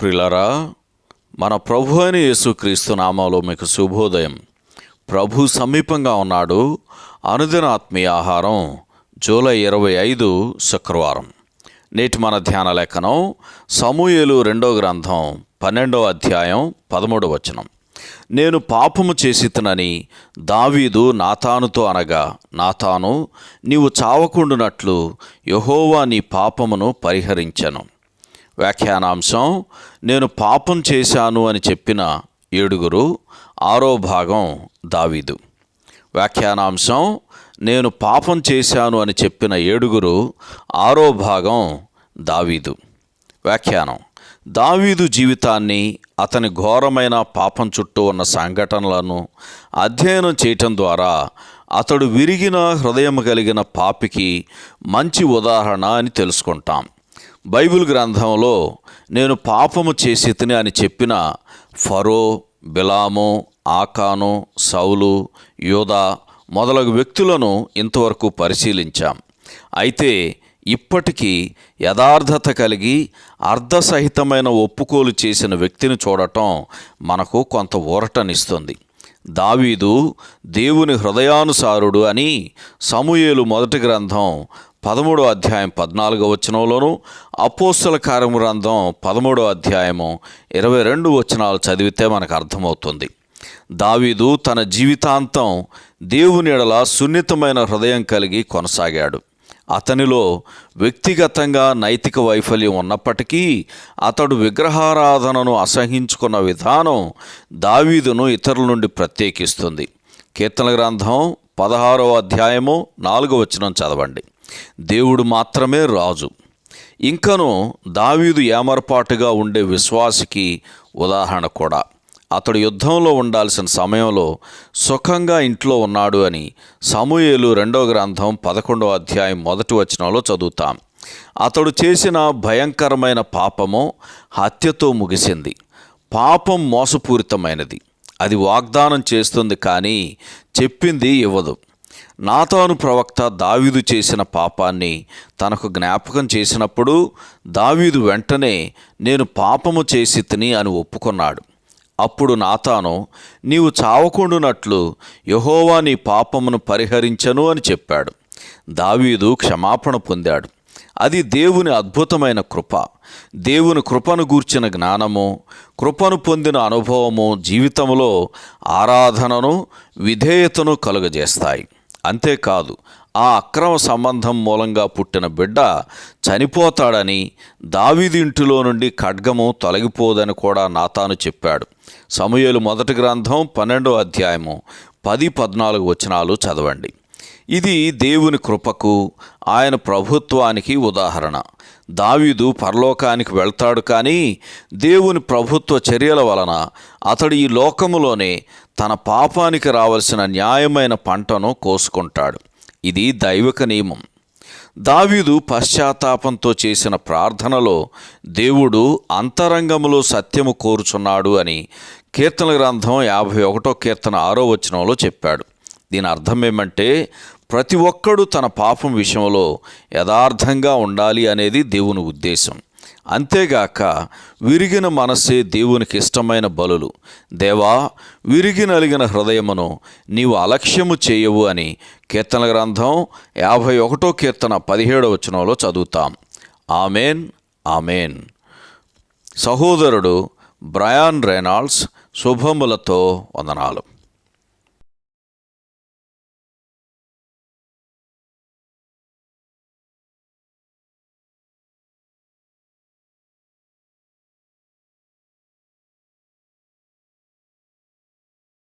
ప్రిలరా మన ప్రభు అయిన యేసుక్రీస్తు నామంలో మీకు శుభోదయం. ప్రభు సమీపంగా ఉన్నాడు. అనుదిన ఆత్మీయ ఆహారం జూలై ఇరవై ఐదు శుక్రవారం. నేటి మన ధ్యాన లేఖనం సమూయేలు రెండో గ్రంథం పన్నెండో అధ్యాయం పదమూడవ వచనం. నేను పాపము చేసితనని దావీదు నాతానుతో అనగా నాతాను నీవు చావకుండునట్లు యహోవా నీ పాపమును పరిహరించను. వ్యాఖ్యానాంశం నేను పాపం చేశాను అని చెప్పిన ఏడుగురు ఆరో భాగం దావీదు. వ్యాఖ్యానాంశం నేను పాపం చేశాను అని చెప్పిన ఏడుగురు ఆరో భాగం దావీదు. వ్యాఖ్యానం దావీదు జీవితాన్ని అతని ఘోరమైన పాపం చుట్టూ ఉన్న సంఘటనలను అధ్యయనం చేయటం ద్వారా అతడు విరిగిన హృదయం కలిగిన పాపికి మంచి ఉదాహరణ అని తెలుసుకుంటాం. బైబిల్ గ్రంథంలో నేను పాపము చేసి తిని అని చెప్పిన ఫరో బిలాము ఆకాను సౌలు యోధా మొదలగు వ్యక్తులను ఇంతవరకు పరిశీలించాం. అయితే ఇప్పటికీ యథార్థత కలిగి అర్ధసహితమైన ఒప్పుకోలు చేసిన వ్యక్తిని చూడటం మనకు కొంత ఊరటనిస్తుంది. దావీదు దేవుని హృదయానుసారుడు అని సమూయేలు మొదటి గ్రంథం పదమూడో అధ్యాయం పద్నాలుగో వచనంలోను అపోస్తుల కార్యము గ్రంథం పదమూడో అధ్యాయము ఇరవై రెండు వచనాలు చదివితే మనకు అర్థమవుతుంది. దావీదు తన జీవితాంతం దేవుని ఎడల సున్నితమైన హృదయం కలిగి కొనసాగాడు. అతనిలో వ్యక్తిగతంగా నైతిక వైఫల్యం ఉన్నప్పటికీ అతడు విగ్రహారాధనను అసహించుకున్న విధానం దావీదును ఇతరుల నుండి ప్రత్యేకిస్తుంది. కీర్తన గ్రంథం పదహారో అధ్యాయము నాలుగో వచనం చదవండి. దేవుడు మాత్రమే రాజు. ఇంకను దావీదు ఏమరపాటుగా ఉండే విశ్వాసికి ఉదాహరణ కూడా. అతడు యుద్ధంలో ఉండాల్సిన సమయంలో సుఖంగా ఇంట్లో ఉన్నాడు అని సమూయేలు రెండో గ్రంథం పదకొండో అధ్యాయం మొదటి వచనంలో చదువుతాం. అతడు చేసిన భయంకరమైన పాపము హత్యతో ముగిసింది. పాపం మోసపూరితమైనది. అది వాగ్దానం చేస్తుంది కానీ చెప్పింది ఇవ్వదు. నాతాను ప్రవక్త దావీదు చేసిన పాపాన్ని తనకు జ్ఞాపకం చేసినప్పుడు దావీదు వెంటనే నేను పాపము చేసి తిని అని ఒప్పుకున్నాడు. అప్పుడు నాతాను నీవు చావకుండునట్లు యహోవా నీ పాపమును పరిహరించను అని చెప్పాడు. దావీదు క్షమాపణ పొందాడు. అది దేవుని అద్భుతమైన కృప. దేవుని కృపను గూర్చిన జ్ఞానము కృపను పొందిన అనుభవము జీవితంలో ఆరాధనను విధేయతను కలుగజేస్తాయి. అంతేకాదు ఆ అక్రమ సంబంధం మూలంగా పుట్టిన బిడ్డ చనిపోతాడని దావీది ఇంటిలో నుండి ఖడ్గము తొలగిపోదని కూడా నాతాను చెప్పాడు. సమయలు మొదటి గ్రంథం పన్నెండో అధ్యాయము పది పద్నాలుగు వచనాలు చదవండి. ఇది దేవుని కృపకు ఆయన ప్రభుత్వానికి ఉదాహరణ. దావీదు పరలోకానికి వెళ్తాడు కానీ దేవుని ప్రభుత్వ చర్యల వలన అతడు ఈ లోకములోనే తన పాపానికి రావలసిన న్యాయమైన పంటను కోసుకుంటాడు. ఇది దైవిక నియమం. దావీదు పశ్చాత్తాపంతో చేసిన ప్రార్థనలో దేవుడు అంతరంగములో సత్యము కోరుచున్నాడు అని కీర్తన గ్రంథం యాభై ఒకటో కీర్తన ఆరో వచనంలో చెప్పాడు. దీని అర్థం ఏమంటే ప్రతి ఒక్కడు తన పాపం విషయంలో యథార్థంగా ఉండాలి అనేది దేవుని ఉద్దేశం. అంతేగాక విరిగిన మనస్సే దేవునికి ఇష్టమైన బలులు. దేవా విరిగినలిగిన హృదయమును నీవు అలక్ష్యము చేయవు అని కీర్తన గ్రంథం యాభై ఒకటో కీర్తన పదిహేడవ వచనంలో చదువుతాం. Amen amen. సహోదరుడు బ్రయాన్ రెనాల్డ్స్ శుభములతో వందనాలు.